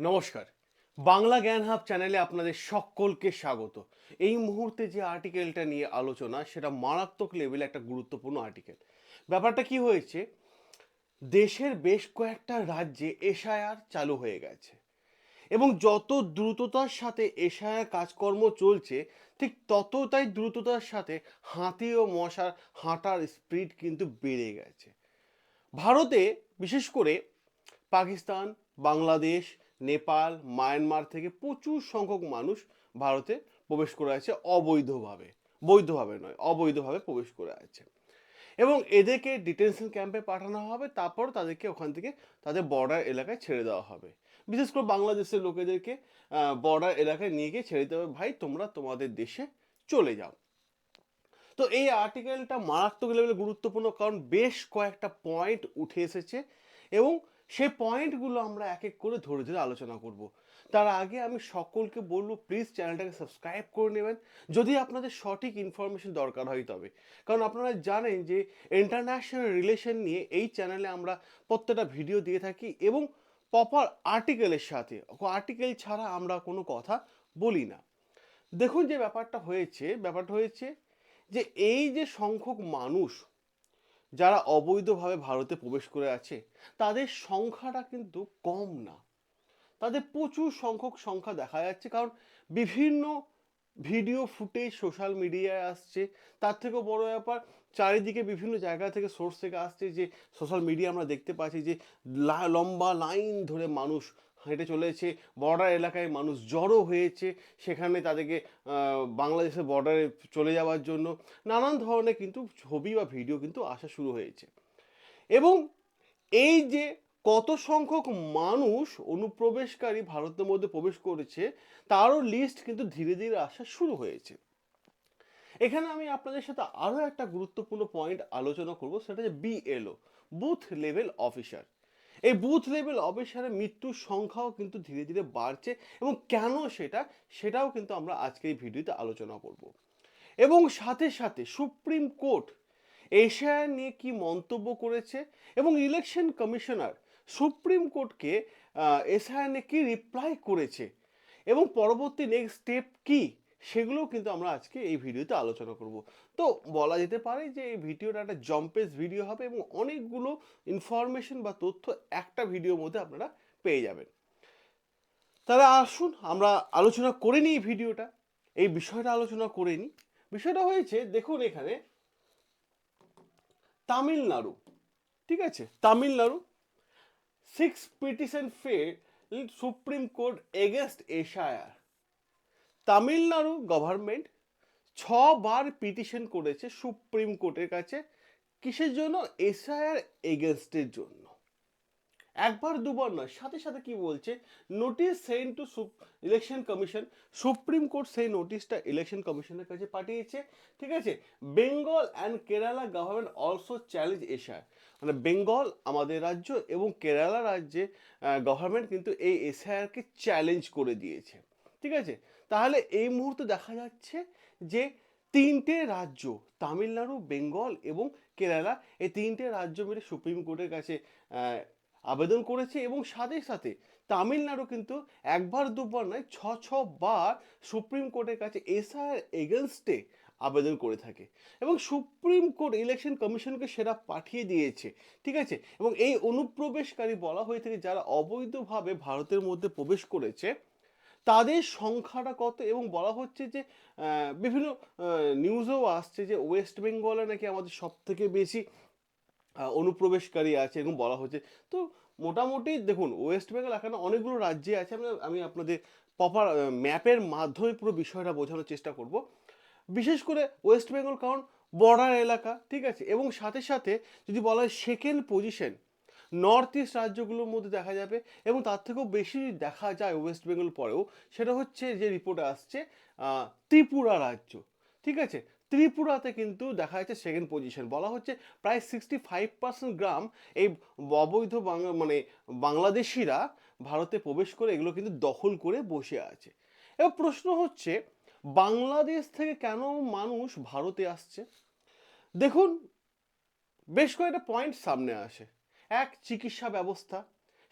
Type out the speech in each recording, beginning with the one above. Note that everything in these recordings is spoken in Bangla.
নমস্কার। বাংলা জ্ঞান হাব চ্যানেলে আপনাদের সকলকে স্বাগত। এই মুহূর্তে যে আর্টিকেলটা নিয়ে আলোচনা, সেটা মারাত্মক লেভেলে একটা গুরুত্বপূর্ণ আর্টিকেল। ব্যাপারটা কি হয়েছে? দেশের বেশ কয়েকটা রাজ্যে এসআইআর চালু হয়ে গেছে। এবং যত দ্রুততার সাথে এসআইআর কাজকর্ম চলছে, ঠিক ততটাই দ্রুততার সাথে হাতি ও মশার হাঁটার স্পিড কিন্তু বেড়ে গেছে। ভারতে, বিশেষ করে পাকিস্তান, বাংলাদেশ নেপাল, মায়ানমার থেকে প্রচুর সংখ্যক মানুষ ভারতে প্রবেশ করে আছে অবৈধভাবে। বৈধভাবে নয়, অবৈধভাবে প্রবেশ করে আছে। এবং এদেরকে ডিটেনশন ক্যাম্পে পাঠানো হবে, তারপর তাদেরকে ওখান থেকে তাদের বর্ডার এলাকায় ছেড়ে দেওয়া হবে। বিশেষ করে বাংলাদেশের লোকেদেরকে বর্ডার এলাকায় নিয়ে গিয়ে ছেড়ে দেওয়া হবে, ভাই, তোমরা তোমাদের দেশে চলে যাও। তো এই আর্টিকেলটা মারাত্মক লেভেলে গুরুত্বপূর্ণ, কারণ বেশ কয়েকটা পয়েন্ট উঠে এসেছে এবং সেই পয়েন্টগুলো আমরা এক এক করে ধরে ধরে আলোচনা করব। তার আগে আমি সকলকে বলব প্লিজ চ্যানেলটাকে সাবস্ক্রাইব করে নেবেন। যদি আপনাদের সঠিক ইনফরমেশন দরকার হয় তবে। কারণ আপনারা জানেন যে ইন্টারন্যাশনাল রিলেশন নিয়ে এই চ্যানেলে আমরা প্রত্যেকটা ভিডিও দিয়ে থাকি এবং প্রপার আর্টিকেলের সাথে। আর্টিকেল ছাড়া আমরা কোনো কথা বলি না। দেখুন যে ব্যাপারটা হয়েছে ব্যাপারটা হয়েছে যে এই যে সংখ্যক মানুষ যারা অবৈধভাবে ভারতে প্রবেশ করে আছে, তাদের সংখ্যাটা কিন্তু কম না। তাদের প্রচুর সংখ্যক সংখ্যা দেখা যাচ্ছে, কারণ বিভিন্ন ভিডিও ফুটেজ সোশ্যাল মিডিয়ায় আসছে। তার থেকেও বড় ব্যাপার, চারিদিকে বিভিন্ন জায়গা থেকে সোর্স থেকে আসছে যে, সোশ্যাল মিডিয়া আমরা দেখতে পাচ্ছি যে লম্বা লাইন ধরে মানুষ হেঁটে চলেছে বর্ডার এলাকায় মানুষ জড়ো হয়েছে, সেখানে তাদেরকে বাংলাদেশের বর্ডারে চলে যাওয়ার জন্য নানান ধরনের কিন্তু ছবি বা ভিডিও কিন্তু আসা শুরু হয়েছে। এবং এই যে কত সংখ্যক মানুষ অনুপ্রবেশকারী ভারতের মধ্যে প্রবেশ করেছে, তারও লিস্ট কিন্তু ধীরে ধীরে আসা শুরু হয়েছে। এখানে আমি আপনাদের সাথে আরও একটা গুরুত্বপূর্ণ পয়েন্ট আলোচনা করব, সেটা হচ্ছে বিএলও বুথ লেভেল অফিসার এই বুথ লেভেল অফিসারের মৃত্যুর সংখ্যাও কিন্তু ধীরে ধীরে বাড়ছে এবং কেন সেটা, সেটাও কিন্তু আমরা আজকে এই ভিডিওতে আলোচনা করব। এবং সাথে সাথে সুপ্রিম কোর্ট এশিয়ার নিয়ে কি মন্তব্য করেছে এবং ইলেকশন কমিশনার সুপ্রিম কোর্টকে নিয়ে কি রিপ্লাই করেছে এবং পরবর্তী নেক্সট স্টেপ কি সেগুলোও কিন্তু আমরা আজকে এই ভিডিওতে আলোচনা করব। তো বলা যেতে পারে যে এই ভিডিওটা একটা জম্পেস ভিডিও হবে এবং অনেকগুলো ইনফরমেশন বা তথ্য একটা ভিডিওর মধ্যে আপনারা পেয়ে যাবেন। তাহলে আসুন আমরা আলোচনা করে নিই ভিডিওটা। এই বিষয়টা আলোচনা করে নিই। বিষয়টা হয়েছে, দেখুন এখানে তামিলনাড়ু, ঠিক আছে? Tamil Nadu six petition file supreme court against SIR Tamil Nadu government ছবার petition করেছে সুপ্রিম কোর্টের কাছে কিসের জন্য? এসআইআর এগেনস্টের জন্য। একবার, দুবার নয়, সাথে সাথে কি বলছে? Notice send to election commission supreme court সেই নোটিশটা ইলেকশন কমিশনের কাছে পাঠিয়েছে। ঠিক আছে? Bengal and Kerala government also challenge SIR মানে বেঙ্গল আমাদের রাজ্য এবং কেরালা রাজ্যে গভর্নমেন্ট কিন্তু এই এসআইআরকে চ্যালেঞ্জ করে দিয়েছে। ঠিক আছে? তাহলে এই মুহূর্তে দেখা যাচ্ছে যে তিনটে রাজ্য, তামিলনাড়ু, বেঙ্গল এবং কেরালা, এই তিনটে রাজ্য মিলে সুপ্রিম কোর্টের কাছে আবেদন করেছে এবং সাথে সাথে তামিলনাড়ু কিন্তু একবার দুবার নয়, ছ ছ বার সুপ্রিম কোর্টের কাছে এসআইআর এগেনস্টে আবেদন করে থাকে এবং সুপ্রিম কোর্ট ইলেকশন কমিশনকে সেটা পাঠিয়ে দিয়েছে, ঠিক আছে? এবং এই অনুপ্রবেশকারী বলা হয়ে থাকে যারা অবৈধভাবে ভারতের মধ্যে প্রবেশ করেছে তাদের সংখ্যাটা কত? এবং বলা হচ্ছে যে বিভিন্ন নিউজেও আসছে যে ওয়েস্ট বেঙ্গলে নাকি আমাদের সব থেকে বেশি অনুপ্রবেশকারী আছে এরকম বলা হচ্ছে। তো মোটামুটি দেখুন ওয়েস্ট বেঙ্গল এখানে অনেকগুলো রাজ্যে আছে। আমি আমি আপনাদের প্রপার ম্যাপের মাধ্যমে পুরো বিষয়টা বোঝানোর চেষ্টা করব। বিশেষ করে ওয়েস্ট বেঙ্গল কারণ বর্ডার এলাকা, ঠিক আছে? এবং সাথে সাথে যদি বলা হয় সেকেন্ড পজিশন নর্থ ইস্ট রাজ্যগুলোর মধ্যে দেখা যাবে এবং তার থেকেও বেশি দেখা যায় ওয়েস্ট বেঙ্গল পরেও, সেটা হচ্ছে যে রিপোর্টে আসছে ত্রিপুরা রাজ্য। ঠিক আছে? ত্রিপুরাতে কিন্তু দেখা যাচ্ছে সেকেন্ড পজিশন বলা হচ্ছে প্রায় সিক্সটি ফাইভ পার্সেন্ট গ্রাম এই অবৈধ বাংলা মানে বাংলাদেশিরা ভারতে প্রবেশ করে এগুলো কিন্তু দখল করে বসে আছে। এবার প্রশ্ন হচ্ছে, বাংলাদেশ থেকে কেন মানুষ ভারতে আসছে? দেখুন, বেশ কয়েকটা পয়েন্ট সামনে আসে। এক চিকিৎসা ব্যবস্থা,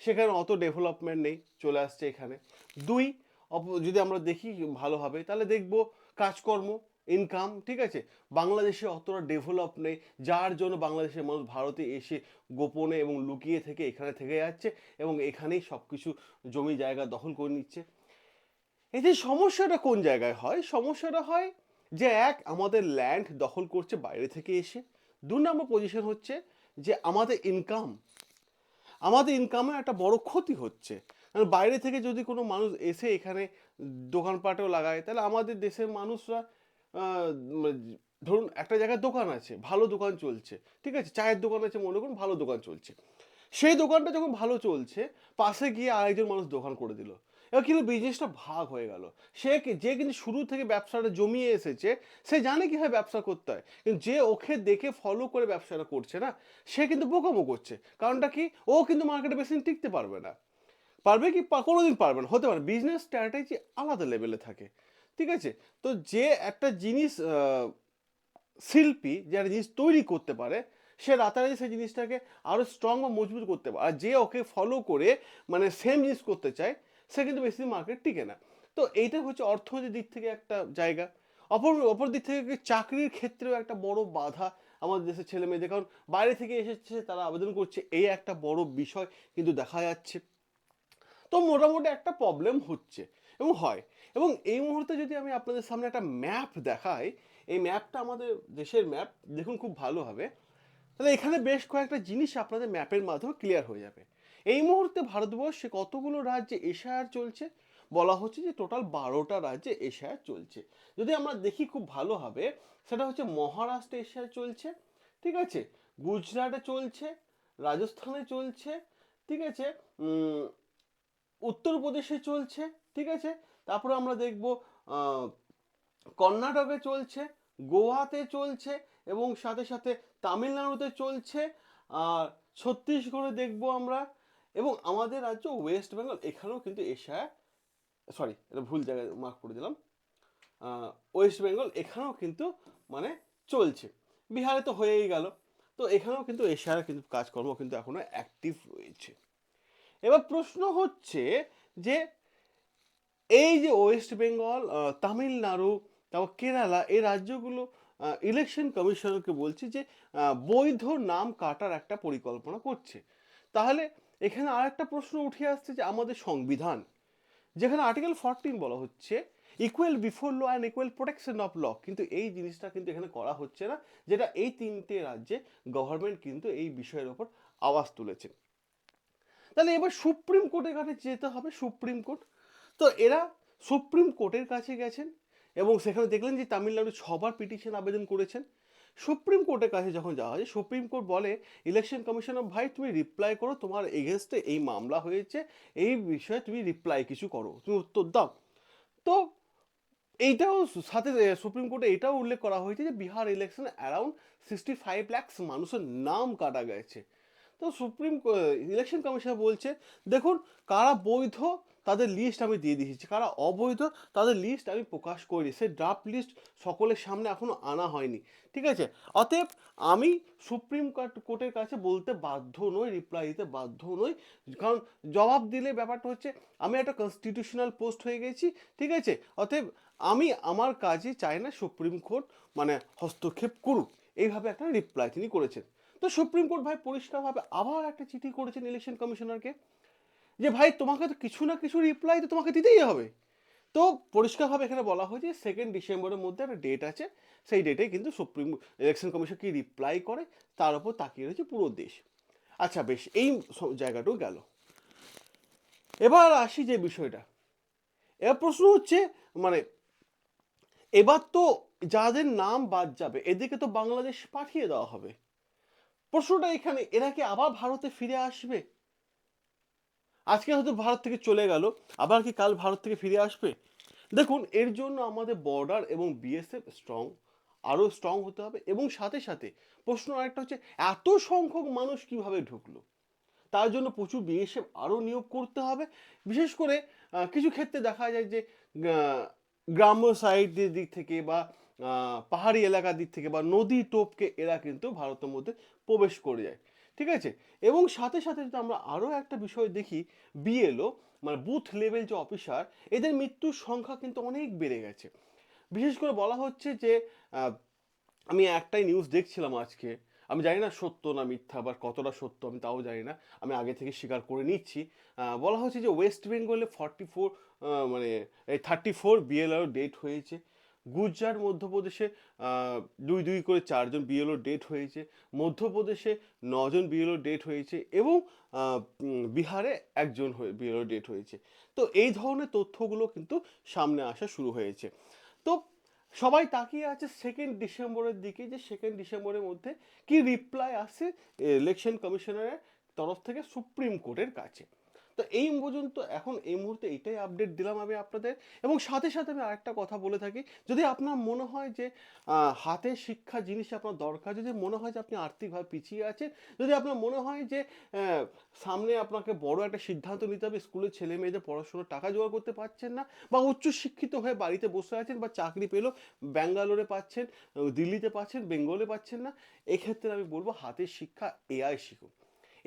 সেখানে অত ডেভেলপমেন্ট নেই, চলে আসছে এখানে। দুই যদি আমরা দেখি ভালোভাবে, তাহলে দেখব কাজকর্ম ইনকাম ঠিক আছে? বাংলাদেশে অতটা ডেভেলপ নেই, যার জন্য বাংলাদেশের মানুষ ভারতে এসে গোপনে এবং লুকিয়ে থেকে এখানে থেকে যাচ্ছে এবং এখানেই সব কিছু জমি জায়গা দখল করে নিচ্ছে। এতে সমস্যাটা কোন জায়গায় হয়? সমস্যাটা হয় যে এক, আমাদের ল্যান্ড দখল করছে বাইরে থেকে এসে। দু নম্বর পজিশন হচ্ছে যে আমাদের ইনকাম আমাদের ইনকামে একটা বড় ক্ষতি হচ্ছে। কারণ বাইরে থেকে যদি কোনো মানুষ এসে এখানে দোকানপাটও লাগায়, তাহলে আমাদের দেশের মানুষরা ধরুন একটা জায়গায় দোকান আছে, ভালো দোকান চলছে, ঠিক আছে? চায়ের দোকান আছে, মনে করুন ভালো দোকান চলছে। সেই দোকানটা যখন ভালো চলছে, পাশে গিয়ে আরেকজন মানুষ দোকান করে দিল। এবার কিন্তু বিজনেসটা ভাগ হয়ে গেল। সে যে কিন্তু শুরু থেকে ব্যবসাটা জমিয়ে এসেছে, সে জানে কীভাবে ব্যবসা করতে হয়। কিন্তু যে ওকে দেখে ফলো করে ব্যবসাটা করছে না, সে কিন্তু বোকামো করছে। কারণটা কি? ও কিন্তু মার্কেটে বেশি টিকতে পারবে না। পারবে কি? কোনোদিন পারবে না। হতে পারে বিজনেস স্ট্র্যাটেজি আলাদা লেভেলে থাকে। ঠিক আছে? তো যে একটা জিনিস শিল্পী যে একটা জিনিস তৈরি করতে পারে, সে রাতারাতি সেই জিনিসটাকে আরও স্ট্রং বা মজবুত করতে পারে। আর যে ওকে ফলো করে মানে সেম জিনিস করতে চায় সে কিন্তু বেশি দিন মার্কেট টিকে না। তো এইটা হচ্ছে অর্থনৈতিক দিক থেকে একটা জায়গা। অপর অপর দিক থেকে চাকরির ক্ষেত্রেও একটা বড় বাধা আমাদের দেশের ছেলে মেয়েদের কারণ বাইরে থেকে এসেছে, তারা আবেদন করছে, এই একটা বড় বিষয় কিন্তু দেখা যাচ্ছে। তো মোটামুটি একটা প্রবলেম হচ্ছে এবং হয়। এবং এই মুহূর্তে যদি আমি আপনাদের সামনে একটা ম্যাপ দেখাই, এই ম্যাপটা আমাদের দেশের ম্যাপ দেখুন খুব ভালো হবে। তাহলে এখানে বেশ কয়েকটা জিনিস আপনাদের ম্যাপের মাধ্যমে ক্লিয়ার হয়ে যাবে। এই মুহূর্তে ভারতবর্ষে কতগুলো রাজ্যে এশায়ার চলছে? বলা হচ্ছে যে টোটাল বারোটা রাজ্যে এশায়ার চলছে। যদি আমরা দেখি খুব ভালো হবে, সেটা হচ্ছে মহারাষ্ট্রে এশায়ার চলছে, ঠিক আছে? গুজরাটে চলছে, রাজস্থানে চলছে, ঠিক আছে? উত্তরপ্রদেশে চলছে, ঠিক আছে? তারপরে আমরা দেখব কর্ণাটকে চলছে, গোয়াতে চলছে, এবং সাথে সাথে তামিলনাড়ুতে চলছে, আর ছত্তিশগড়ে দেখব আমরা এবং আমাদের রাজ্য ওয়েস্ট বেঙ্গল এখানেও কিন্তু এশিয়া সরি এটা ভুল জায়গায় মার্ক করে দিলাম ওয়েস্ট বেঙ্গল এখানেও কিন্তু মানে চলছে। বিহারে তো হয়েই গেল। তো এখানেও কিন্তু এশিয়ার কিন্তু কাজকর্ম কিন্তু এখনও অ্যাক্টিভ রয়েছে। এবার প্রশ্ন হচ্ছে যে, এই যে ওয়েস্ট বেঙ্গল তামিলনাড়ু, তারপর কেরালা, এই রাজ্যগুলো ইলেকশন কমিশনারকে বলছে যে বৈধ নাম কাটার একটা পরিকল্পনা করছে। তাহলে এখানে আর একটা প্রশ্ন উঠে আসছে যে আমাদের সংবিধান, যেখানে আর্টিকেল ফরটিন বলা হচ্ছে equal before law and equal protection of law কিন্তু এই জিনিসটা কিন্তু এখানে করা হচ্ছে না, যেটা এই তিনটে রাজ্যে গভর্নমেন্ট কিন্তু এই বিষয়ের ওপর আওয়াজ তুলেছে। তাহলে এবার সুপ্রিম কোর্টের কাছে যেতে হবে, সুপ্রিম কোর্ট। তো এরা সুপ্রিম কোর্টের কাছে গেছেন এবং সেখানে দেখলেন যে তামিলনাড়ু ছবার পিটিশন আবেদন করেছেন। সুপ্রিম কোর্টের কাছে যখন যাওয়া হয়, সুপ্রিম কোর্ট বলে ইলেকশন কমিশনার ভাই, তুমি রিপ্লাই করো, তোমার এগেনস্টে এই মামলা হয়েছে, এই বিষয়ে তুমি রিপ্লাই কিছু করো, তুমি উত্তর দাও। তো এইটাও সাথে সুপ্রিম কোর্টে এটাও উল্লেখ করা হয়েছে যে বিহার ইলেকশনে অ্যারাউন্ড সিক্সটি ফাইভ ল্যাক্স মানুষের নাম কাটা গেছে। তো সুপ্রিম ইলেকশন কমিশন বলছে, দেখুন, কারা বৈধ তাদের লিস্ট আমি দিয়ে দিয়েছি। কারা অবৈধ, তাদের লিস্ট আমি প্রকাশ করিনি। সেই ড্রাফট লিস্ট সকলের সামনে এখনও আনা হয়নি। ঠিক আছে? অতএব আমি সুপ্রিম কোর্ট, কোর্টের কাছে বলতে বাধ্য নই রিপ্লাই দিতে বাধ্য নই। কারণ জবাব দিলে ব্যাপারটা হচ্ছে, আমি একটা কনস্টিটিউশনাল পোস্ট হয়ে গেছি। ঠিক আছে? অতএব আমি আমার কাজে চাই না সুপ্রিম কোর্ট মানে হস্তক্ষেপ করুক। এইভাবে একটা রিপ্লাই তিনি করেছেন। তো সুপ্রিম কোর্ট ভাই পরিষ্কারভাবে আবার একটা চিঠি করেছেন ইলেকশন কমিশনারকে যে ভাই, তোমাকে তো কিছু না কিছু রিপ্লাই তো তোমাকে দিতেই হবে। তো পরিষ্কারভাবে এখানে বলা হয়েছে সেকেন্ড ডিসেম্বরের মধ্যে একটা ডেট আছে। সেই ডেটে কিন্তু সুপ্রিম ইলেকশন কমিশন কি রিপ্লাই করে, তার উপর তাকিয়ে রয়েছে পুরো দেশ। আচ্ছা বেশ, এই জায়গাটাও গেল। এবার আসি যে বিষয়টা। এবার প্রশ্ন হচ্ছে মানে এবার তো যাদের নাম বাদ যাবে এদিকে তো বাংলাদেশ পাঠিয়ে দেওয়া হবে। প্রশ্নটা এখানে, এরা কি আবার ভারতে ফিরে আসবে? আজকে হয়তো ভারত থেকে চলে গেল, আবার কি কাল ভারত থেকে ফিরে আসবে? দেখুন, এর জন্য আমাদের বর্ডার এবং বিএসএফ স্ট্রং আরও স্ট্রং হতে হবে এবং সাথে সাথে প্রশ্ন আরেকটা হচ্ছে, এত সংখ্যক মানুষ কীভাবে ঢুকলো? তার জন্য প্রচুর বিএসএফ আরও নিয়োগ করতে হবে। বিশেষ করে কিছু ক্ষেত্রে দেখা যায় যে গ্রাম্য সাইডের দিক থেকে বা পাহাড়ি এলাকার দিক থেকে বা নদী টোপকে এরা কিন্তু ভারতের মধ্যে প্রবেশ করে যায়। ঠিক আছে? এবং সাথে সাথে যদি আমরা আরও একটা বিষয় দেখি বিএলও মানে বুথ লেভেল যে অফিসার এদের মৃত্যুর সংখ্যা কিন্তু অনেক বেড়ে গেছে। বিশেষ করে বলা হচ্ছে যে আমি একটাই নিউজ দেখছিলাম আজকে। আমি জানি না সত্য না মিথ্যা বা কতটা সত্য, আমি তাও জানি না। আমি আগে থেকে স্বীকার করে নিচ্ছি। বলা হচ্ছে যে ওয়েস্ট বেঙ্গলে ফর্টি ফোর মানে এই থার্টি ফোর বিএলআর ডেট হয়েছে। গুজরাট, মধ্যপ্রদেশে দুই দুই করে চারজন বিএলও ডেট হয়েছে। মধ্যপ্রদেশে নজন বিএলও ডেট হয়েছে এবং বিহারে একজন বিএলও ডেট হয়েছে। তো এই ধরনের তথ্যগুলো কিন্তু সামনে আসা শুরু হয়েছে। তো সবাই তাকিয়ে আছে সেকেন্ড ডিসেম্বরের দিকে যে সেকেন্ড ডিসেম্বরের মধ্যে কি রিপ্লাই আসে ইলেকশন কমিশনারের তরফ থেকে সুপ্রিম কোর্টের কাছে। তো এই পর্যন্ত এখন এই মুহূর্তে এইটাই আপডেট দিলাম আমি আপনাদের। এবং সাথে সাথে আমি আরেকটা কথা বলে থাকি, যদি আপনার মনে হয় যে হাতে শিক্ষা জিনিস আপনার দরকার, যদি মনে হয় যে আপনি আর্থিকভাবে পিছিয়ে আছেন, যদি আপনার মনে হয় যে সামনে আপনাকে বড় একটা সিদ্ধান্ত নিতে হবে স্কুলের ছেলে মেয়েদের পড়াশোনার টাকা জোগাড় করতে পারছেন না, বা উচ্চ শিক্ষিত হয়ে বাড়িতে বসে আছেন, বা চাকরি পেলেও ব্যাঙ্গালোরে পাচ্ছেন, দিল্লিতে পাচ্ছেন, বেঙ্গলে পাচ্ছেন না, এক্ষেত্রে আমি বলব হাতের শিক্ষা এআই শিখুন।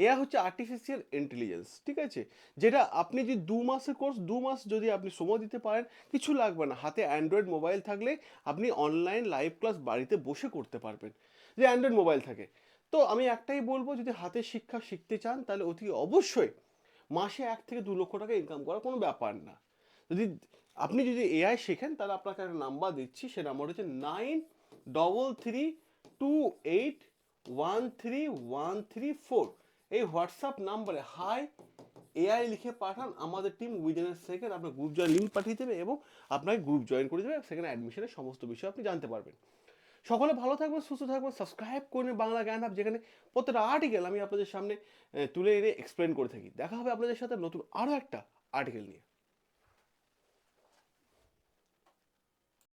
এআই হচ্ছে আর্টিফিশিয়াল ইন্টেলিজেন্স ঠিক আছে? যেটা আপনি যদি দু মাসের কোর্স দু মাস যদি আপনি সময় দিতে পারেন, কিছু লাগবে না। হাতে অ্যান্ড্রয়েড মোবাইল থাকলে আপনি অনলাইন লাইভ ক্লাস বাড়িতে বসে করতে পারবেন, যে অ্যান্ড্রয়েড মোবাইল থাকে। তো আমি একটাই বলব, যদি হাতে শিক্ষা শিখতে চান, তাহলে অতি অবশ্যই মাসে এক থেকে দু লক্ষ টাকা ইনকাম করা কোনো ব্যাপার না। যদি আপনি যদি এআই শেখেন, তাহলে আপনাকে একটা নাম্বার দিচ্ছি, সে নাম্বার হচ্ছে nine double three two eight one three one three four এই হোয়াটসঅ্যাপ নাম্বারে হাই, এআই লিখে পাঠান আমাদের টিম উইদিন এ সেকেন্ড আপনার গ্রুপ জয়েন লিঙ্ক পাঠিয়ে দেবে এবং আপনাকে গ্রুপ জয়েন করে দেবে, সেখানে অ্যাডমিশনের সমস্ত বিষয় আপনি জানতে পারবেন। সকলে ভালো থাকবেন, সুস্থ থাকবেন সাবস্ক্রাইব করবেন বাংলা জ্ঞান হাব যেখানে প্রত্যেকটা আর্টিকেল আমি আপনাদের সামনে তুলে এনে এক্সপ্লেন করে থাকি। দেখা হবে আপনাদের সাথে নতুন আরও একটা আর্টিকেল নিয়ে।